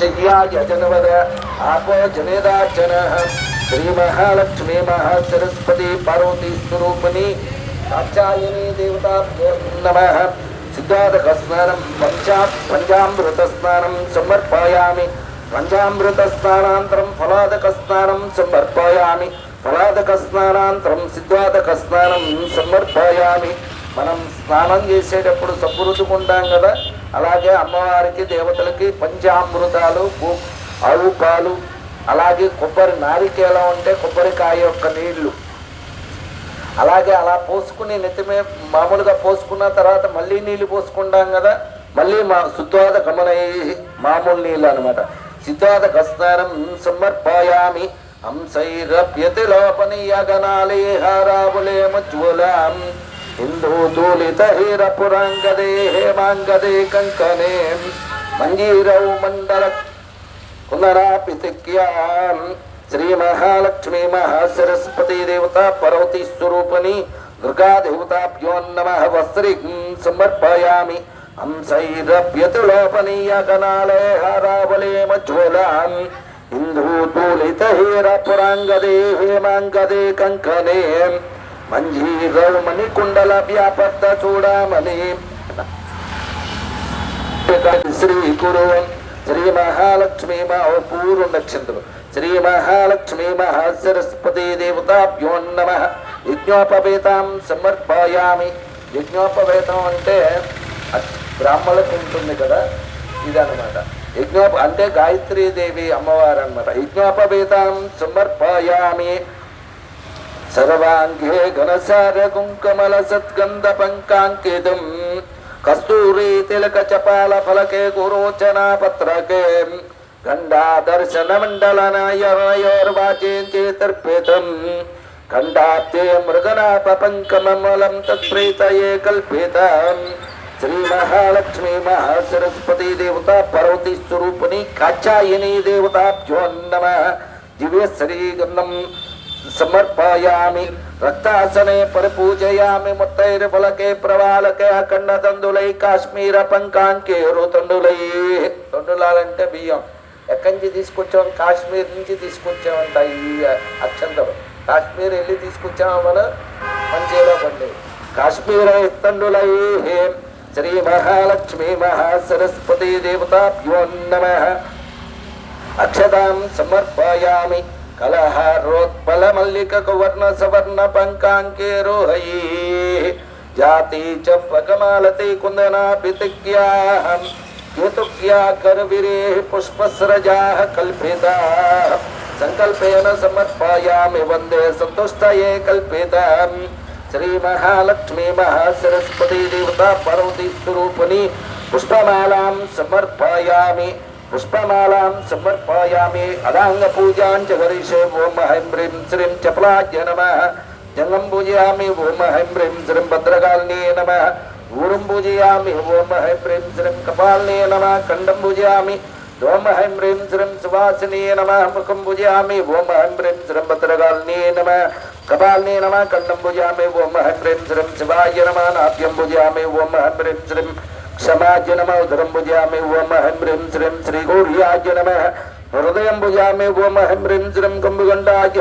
చెయ్యాయజనవద ఆపో జనేదార్చన శ్రీ మహాలక్ష్మీ మహాసరస్వతి పార్వతీ స్వరూపిణి కాచాయని దేవతాభ్యో నమ సిద్ధార్థక స్నానం పంచా పంచామృత స్నానం సమర్పయామి పంచామృత స్నానాంతరం ఫలాదక స్నానం సమర్పయామి ఫలాదక స్నానాంతరం సిద్ధార్థక స్నానం సమర్పయామి మనం స్నానం చేసేటప్పుడు సబ్బు కదా? అలాగే అమ్మవారికి దేవతలకి పంచామృతాలు పు- ఆవు పాలు అలాగే కొబ్బరి నారికేలం అంటే కొబ్బరికాయ యొక్క నీళ్ళు. అలాగే అలా పోసుకుని నెత్తిమే మామూలుగా పోసుకున్న తర్వాత మళ్ళీ నీళ్ళు పోసుకుంటాం కదా మళ్ళీ మా శుద్ధాద గమనయ్యి మామూలు నీళ్ళు అనమాట శుద్ధాద గస్నానం సమర్పయామి హంసైరప్యతి లోపనీయ గణాలే హారాబులే हिन्दूतूलितहीरपुराङ्गदे हेमाङ्गदे कङ्कने मञ्जीरौ मण्डल पुनरापितिक्यां श्रीमहालक्ष्मी महासरस्वती देवता पर्वतीस्वरूपिणी दुर्गादेवताभ्यो नमः वस्त्रिं समर्पयामि हंसैरप्यतुलोपनीयकनाले हरावले मज्ज्वलाम् हिन्दूतूलितहीरपुराङ्गदे हेमाङ्गदे कङ्कने మంజీరౌమణి కుండల మణికుండల వ్యాపత్త చూడమని శ్రీ గురు శ్రీ మహాలక్ష్మీ మహా పూర్వ నక్షత్రం శ్రీ మహాలక్ష్మీ మహాసరస్వతి దేవతాభ్యో నమ. యజ్ఞోపవేతాం సమర్పయామి. యజ్ఞోపవేతం అంటే అ- బ్రాహ్మణులకు ఉంటుంది కదా ఇదన్నమాట. యజ్ఞోప అంటే గాయత్రీదేవి అమ్మవారు అనమాట యజ్ఞోపవేతాం సమర్పయామి. సర్వాంగే ఘనసార కుంకమల సద్గంధ పంకాంకితం కస్తూరీ తిలక చపాల ఫలకే గురోచనా పత్రకే గండా దర్శన మండల నాయోర్వాచేతర్పితం ఖండాబ్దే మృగనాప పంకమలం తత్ప్రీతయే కల్పితం శ్రీ మహాలక్ష్మి మహాసరస్వతి దేవత పర్వతి స్వరూపిణి కాచాయని దేవతాభ్యో నమ దివ్య శ్రీగంధం సమర్పయామి రక్తాసనే పరిపూజయామి ముత్తైర్ఫలకే ప్రవాలకే అఖండ తందులై కాశ్మీర పంకాంకే తండులై తండులాలంటే బియ్యం ఎక్కడి నుంచి తీసుకొచ్చాం కాశ్మీర్ నుంచి తీసుకొచ్చామంట ఈ అక్షంతలు కాశ్మీర్ వెళ్ళి తీసుకొచ్చాము మన మంచిగా పండి కాశ్మీర తండులై శ్రీ మహాలక్ష్మి మహాసరస్వతి దేవతాభ్యో నమ అక్షతాం సమర్పయామి कलहारोत्पल मल्लिक कुवर्ण सवर्ण पंकांके रोहये जाति च फकमालते कुंदना पितिक्याः कृतुक्या करविरेः पुष्पस्रजाः कल्पिताः। संकल्पेन समर्पयामि वंदे सन्तुष्टये कल्पितम्। श्रीमहालक्ष्मी महासरस्वती देवता पार्वती புஷ்பமாலாம் சமர்ப்பயாமி அதாங்க பூஜாஞ்ச கரிஷே ஓம் ஹைம் ஹ்ரீம் ஸ்ரீம் சபலாஜ்ய நம ஜங்கம் பூஜயாமி ஓம் ஹைம் ஹ்ரீம் ஸ்ரீம் பத்ரகாலினி நம ஊரும் பூஜயாமி ஓம் ஹைம் ஹ்ரீம் ஸ்ரீம் கபாலினி நம கண்டம் பூஜயாமி ஓம் ஹைம் ஹ்ரீம் ஸ்ரீம் சுவாசினி நம முகம் பூஜயாமி ஓம் ஹைம் ஹ்ரீம் ஸ்ரீம் பத்ரகாலினி நம கபாலினி நம கண்டம் பூஜயாமி ஓம் ஹைம் ஹ்ரீம் ஸ்ரீம் சிவாய நம நாட்டியம் பூஜயாமி ஓம் ஹைம் ஹ்ரீம் ஸ்ரீம் क्षमाज्य नम उदरम भुजामि ओम हं ह्रीं श्रीं श्रीगौर्याज्य नमः। हृदयं भुजामि ओम हं ह्रीं श्रीं कुम्भगण्डाज्य